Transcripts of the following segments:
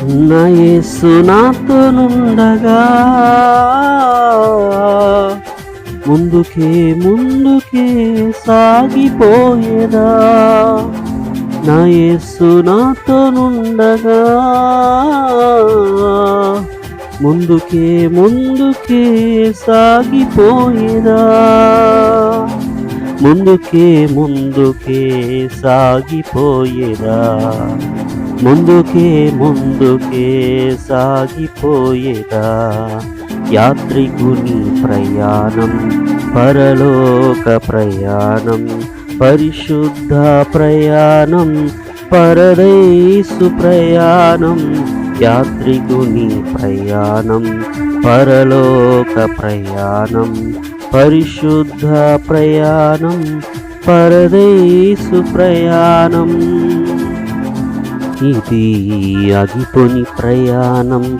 నా యేసు నాతోనుండగా ముందుకే ముందుకే సాగిపోయేదా? నా యేసు నాతోనుండగా ముందుకే ముందుకే సాగిపోయేదా? ముందుకే ముందుకే సాగిపోయేదా? ముందుకే ముందుకే సాగిపోయేదా? యాత్రికుని ప్రయాణం పరలోక ప్రయాణం పరిశుద్ధ ప్రయాణం పరదైసు ప్రయాణం యాత్రికుని ప్రయాణం పరలోక ప్రయాణం పరిశుద్ధ ప్రయాణం పరదైసు ప్రయాణం. ఇది అగిపోని ప్రయాణం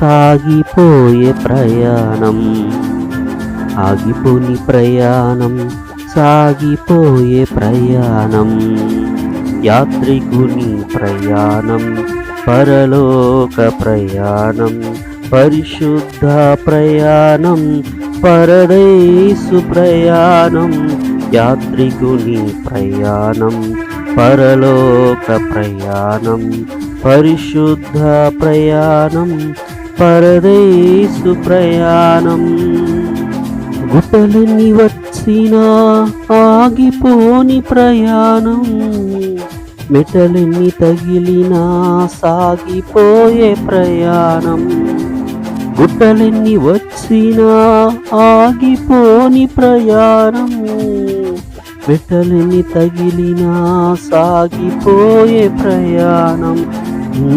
సాగిపోయే ప్రయాణం. ఆగిపోని ప్రయాణం సాగిపోయే ప్రయాణం. యాత్రికుని ప్రయాణం పరలోక ప్రయాణం. పరిశుద్ధ ప్రయాణం పరదేశు ప్రయాణం. యాత్రికుని ప్రయాణం పరలోక ప్రయాణం పరిశుద్ధ ప్రయాణం పరదేశు ప్రయాణం. గుట్టలన్నీ వచ్చిన ఆగిపోని ప్రయాణం మెటలన్నీ తగిలినా సాగిపోయే ప్రయాణం. గుట్టలన్నీ వచ్చినా ఆగిపోని ప్రయాణం. వెటలిని తగిలినా సాగిపోయే ప్రయాణం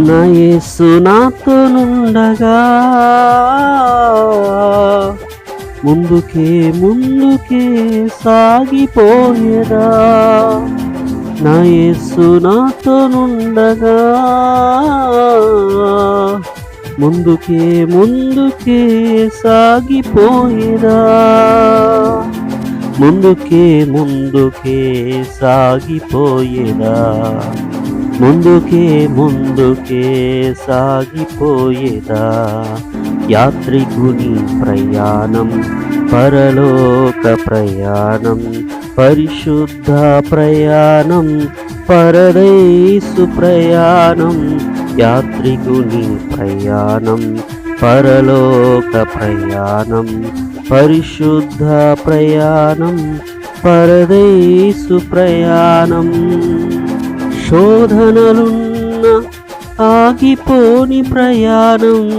నా యేసు నాతోనుండగా ముందుకే ముందుకే సాగిపోయేదా? నా యేసు నాతోనుండగా ముందుకే ముందుకే సాగిపోయేదా? ముందుకే ముందుకే సాగిపోయేదా? ముందుకే ముందుకే సాగిపోయేదా? యాత్రికుని ప్రయాణం పరలోక ప్రయాణం పరిశుద్ధ ప్రయాణం పరదైసు ప్రయాణం యాత్రికుని ప్రయాణం పరలోక ప్రయాణం పరిశుద్ధ ప్రయాణం పరదేశు ప్రయాణం. శోధనలున్న ఆగిపోని ప్రయాణం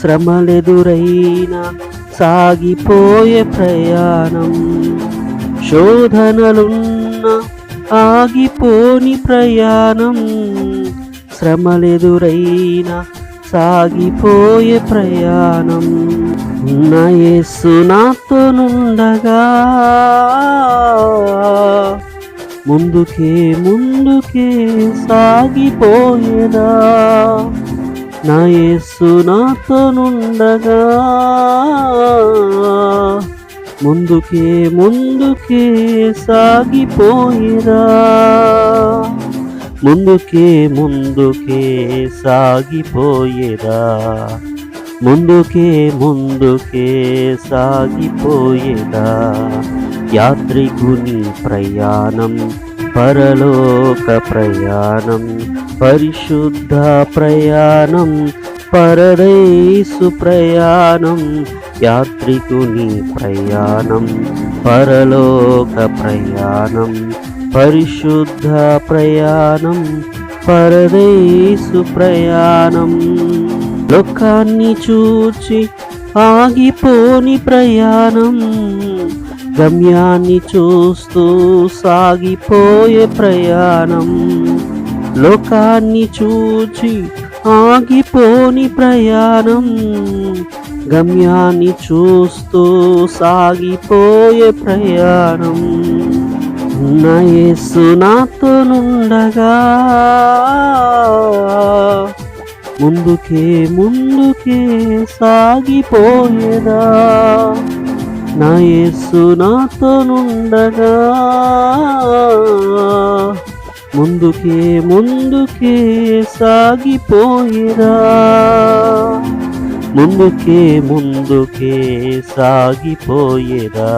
శ్రమలెదురైన సాగిపోయే ప్రయాణం. శోధనలున్న ఆగిపోని ప్రయాణం శ్రమలెదురైన సాగిపోయే ప్రయాణం. నా యేసు నాతోనుండగా ముందుకే ముందుకే సాగిపోయేదా? నా యేసు నాతోనుండగా ముందుకే ముందుకే సాగిపోయేదా? ముందుకే ముందుకే సాగిపోయేదా? ముందుకే ముందుకే సాగిపోయేదా? యాత్రికుని ప్రయాణం పరలోక ప్రయాణం పరిశుద్ధ ప్రయాణం పరదైసు ప్రయాణం యాత్రికుని ప్రయాణం పరలోక ప్రయాణం పరిశుద్ధ ప్రయాణం పరదేశు ప్రయాణం. లోకాన్ని చూచి ఆగిపోని ప్రయాణం గమ్యాన్ని చూస్తూ సాగిపోయే ప్రయాణం. లోకాన్ని చూచి ఆగిపోని ప్రయాణం గమ్యాన్ని చూస్తూ సాగిపోయే ప్రయాణం. నా నాతో నుండగా ముందుకే ముందుకే సాగిపోయేదా? నా యేసు నాతోనుండగా ముందుకే ముందుకే సాగిపోయేదా? ముందుకే ముందుకే సాగిపోయేదా?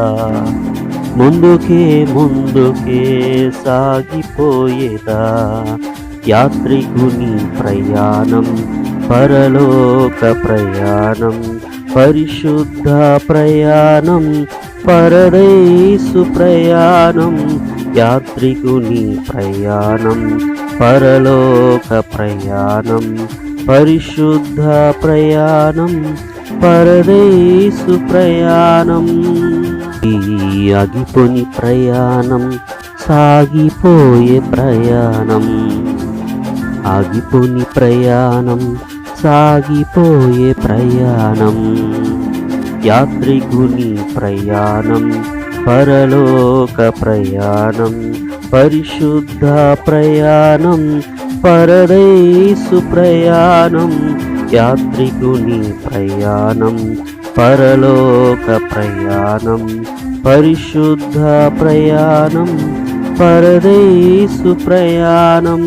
ముందుకే ముందుకే సాగిపోయేదా? యాత్రికుని ప్రయాణం పరలోక ప్రయాణం పరిశుద్ధ ప్రయాణం పరదేశు ప్రయాణం యాత్రికుని ప్రయాణం పరలోక ప్రయాణం పరిశుద్ధ ప్రయాణం పరదేశు ప్రయాణం. ఈ అగిపోని ప్రయాణం సాగిపోయే ప్రయాణం. ఆగిపోని ప్రయాణం సాగిపోయే ప్రయాణం. యాత్రికుని ప్రయాణం పరలోక ప్రయాణం. పరిశుద్ధ ప్రయాణం పరదేశు ప్రయాణం. యాత్రికుని ప్రయాణం పరలోక ప్రయాణం. పరిశుద్ధ ప్రయాణం పరదేశు ప్రయాణం.